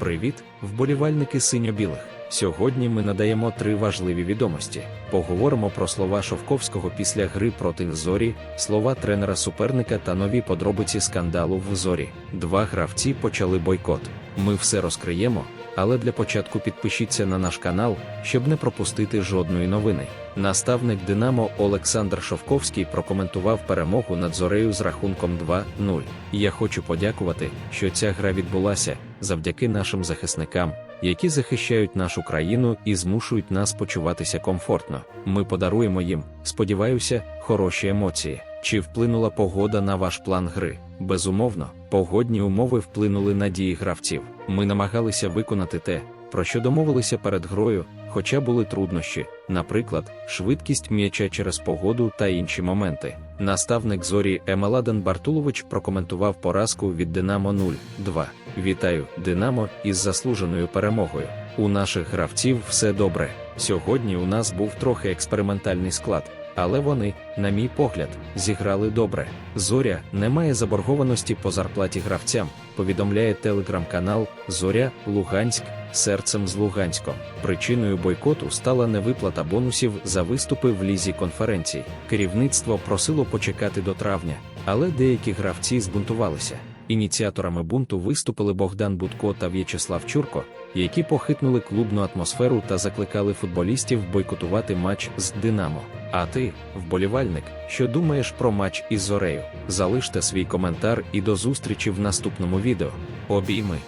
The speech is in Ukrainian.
Привіт, вболівальники синьо-білих. Сьогодні ми надаємо три важливі відомості. Поговоримо про слова Шовковського після гри проти зорі, слова тренера суперника та нові подробиці скандалу в зорі. Два гравці почали бойкот. Ми все розкриємо, але для початку підпишіться на наш канал, щоб не пропустити жодної новини. Наставник Динамо Олександр Шовковський прокоментував перемогу над зорею з рахунком 2-0. Я хочу подякувати, що ця гра відбулася завдяки нашим захисникам, які захищають нашу країну і змушують нас почуватися комфортно. Ми подаруємо їм, сподіваюся, хороші емоції. Чи вплинула погода на ваш план гри? Безумовно, погодні умови вплинули на дії гравців. Ми намагалися виконати те, про що домовилися перед грою, хоча були труднощі, наприклад, швидкість м'яча через погоду та інші моменти. Наставник зорі Емеладен Бартулович прокоментував поразку від Динамо 0-2. Вітаю, Динамо, із заслуженою перемогою. У наших гравців все добре. Сьогодні у нас був трохи експериментальний склад. Але вони, на мій погляд, зіграли добре. Зоря не має заборгованості по зарплаті гравцям, повідомляє телеграм-канал Зоря Луганськ серцем з Луганськом. Причиною бойкоту стала невиплата бонусів за виступи в лізі конференцій. Керівництво просило почекати до травня, але деякі гравці збунтувалися. Ініціаторами бунту виступили Богдан Будко та В'ячеслав Чурко, які похитнули клубну атмосферу та закликали футболістів бойкотувати матч з Динамо. А ти, вболівальник, що думаєш про матч із Зорею? Залиште свій коментар і до зустрічі в наступному відео. Обійми!